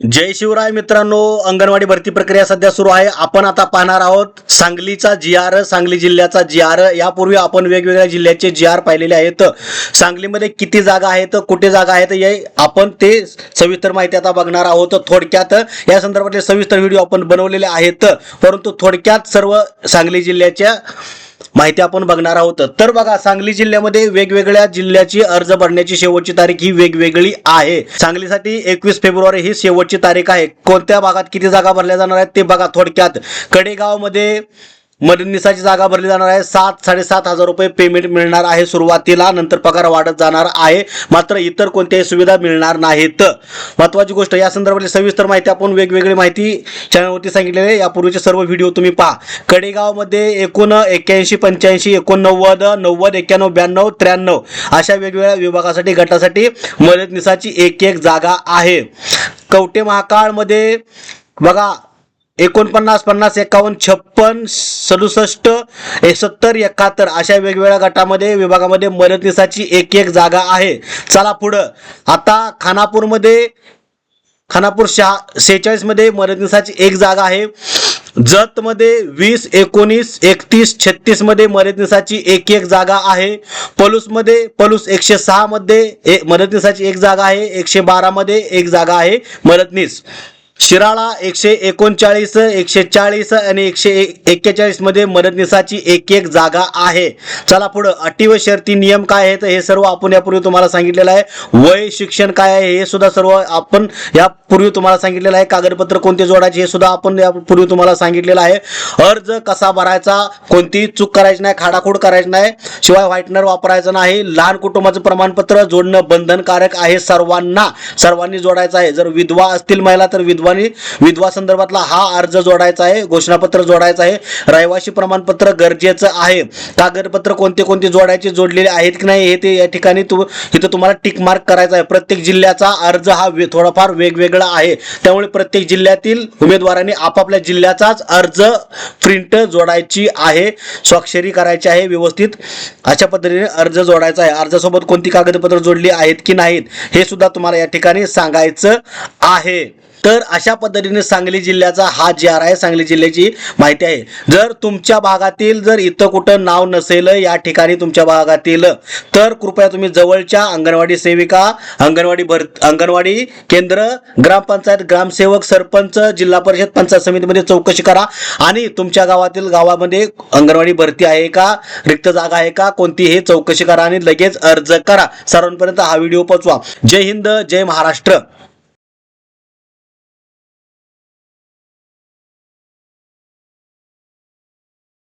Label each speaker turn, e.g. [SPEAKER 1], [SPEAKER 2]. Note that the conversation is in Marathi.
[SPEAKER 1] जय शिवराय मित्रांनो अंगणवाडी भरती प्रक्रिया सध्या सुरू आहे. आपण आता पाहणार आहोत सांगलीचा जी आर सांगली जिल्ह्याचा जी आर यापूर्वी आपण वेगवेगळ्या जिल्ह्याचे जी आर पाहिलेले आहेत. सांगलीमध्ये किती जागा आहेत कुठे जागा आहेत हे आपण ते सविस्तर माहिती आता बघणार आहोत. थोडक्यात या संदर्भातले सविस्तर व्हिडिओ आपण बनवलेले आहेत. परंतु थोडक्यात सर्व सांगली जिल्ह्याच्या माहिती आपण बघणार आहोत. तर बघा सांगली जिल्ह्यामध्ये वेगवेगळ्या जिल्ह्याची अर्ज भरण्याची शेवटची तारीख ही वेगवेगळी आहे. सांगलीसाठी एकवीस फेब्रुवारी ही शेवटची तारीख आहे. कोणत्या भागात किती जागा भरल्या जाणार आहेत ते बघा थोडक्यात. कडेगावमध्ये मदनिसाची जागा भरली जाणार आहे. सात साडेसात हजार रुपये पेमेंट मिळणार आहे सुरुवातीला. नंतर पगार वाढत जाणार आहे. मात्र इतर कोणत्याही सुविधा मिळणार नाहीत. महत्वाची गोष्ट या संदर्भातली सविस्तर माहिती आपण वेगवेगळी माहिती चॅनलवरती सांगितलेली आहे. यापूर्वीचे सर्व व्हिडिओ तुम्ही पहा. कडेगावमध्ये एकूण एक्क्याऐंशी पंच्याऐंशी एकोणनव्वद नव्वद एक्क्याण्णव ब्याण्णव त्र्याण्णव अशा वेगवेगळ्या विभागासाठी गटासाठी मदतनिसाची एक एक जागा आहे. कवटे महाकाळमध्ये बघा एकोणपन्नास पन्नास एकावन्न छप्पन सदुसष्ट सत्तर एकाहत्तर अशा वेगवेगळ्या गटामध्ये विभागामध्ये मदतनीसाची एक एक जागा आहे. चला पुढं. आता खानापूरमध्ये खानापूर शहा सेहेचाळीसमध्ये मदतनीसाची एक जागा आहे. जतमध्ये वीस एकोणीस एकतीस छत्तीसमध्ये मदतनीसाची एक एक जागा आहे. पलूसमध्ये पलूस एकशे सहा मध्ये मदतनीसाची एक जागा आहे. एकशे बारा मध्ये एक जागा आहे. मदतनीस शिराळा एकशे एकोणचाळीस एकशे चाळीस आणि एकशे एक्केचाळीसमध्ये मदतनीसाची एक एक जागा आहे. चला पुढं अटी व शर्ती नियम काय आहेत हे सर्व आपण यापूर्वी तुम्हाला सांगितलेलं आहे. वय शिक्षण काय आहे हे सुद्धा सर्व आपण यापूर्वी तुम्हाला सांगितलेलं आहे. कागदपत्र कोणते जोडायचे हे सुद्धा आपण यापूर्वी तुम्हाला सांगितलेलं आहे. अर्ज कसा भरायचा कोणतीही चूक करायची नाही खाडाखोड करायची नाही शिवाय व्हाईटनर वापरायचं नाही लहान कुटुंबाचं प्रमाणपत्र जोडणं बंधनकारक आहे सर्वांना. सर्वांनी जोडायचं आहे. जर विधवा असतील महिला तर विधवा विधवानी विधवा संदर्भातला हा अर्ज जोडायचा आहे घोषणापत्र जोडायचं आहे. रहिवासी प्रमाणपत्र गरजेचं आहे. कागदपत्र कोणते कोणते जोडायचे जोडलेले आहेत की नाही हे ते या ठिकाणी तू इथं तुम्हाला टिक मार्क करायचा आहे. प्रत्येक जिल्ह्याचा अर्ज हा वे- थोडाफार वेगवेगळा आहे. त्यामुळे प्रत्येक जिल्ह्यातील उमेदवारांनी आपापल्या जिल्ह्याचाच अर्ज प्रिंट जोडायची आहे स्वाक्षरी करायची आहे व्यवस्थित अशा पद्धतीने अर्ज जोडायचा आहे. अर्जासोबत कोणती कागदपत्र जोडली आहेत की नाहीत हे सुद्धा तुम्हाला या ठिकाणी सांगायचं आहे. तर अशा पद्धतीने सांगली जिल्ह्याचा हा जी आर आहे सांगली जिल्ह्याची माहिती आहे. जर तुमच्या भागातील जर इथं कुठं नाव नसेल या ठिकाणी तुमच्या भागातील तर कृपया तुम्ही जवळच्या अंगणवाडी सेविका अंगणवाडी भर अंगणवाडी केंद्र ग्रामपंचायत ग्रामसेवक सरपंच जिल्हा परिषद पंचायत समितीमध्ये चौकशी करा. आणि तुमच्या गावातील गावामध्ये अंगणवाडी भरती आहे का रिक्त जागा आहे का कोणती हे चौकशी करा आणि लगेच अर्ज करा. सर्वांपर्यंत हा व्हिडिओ पोचवा जय हिंद जय महाराष्ट्र.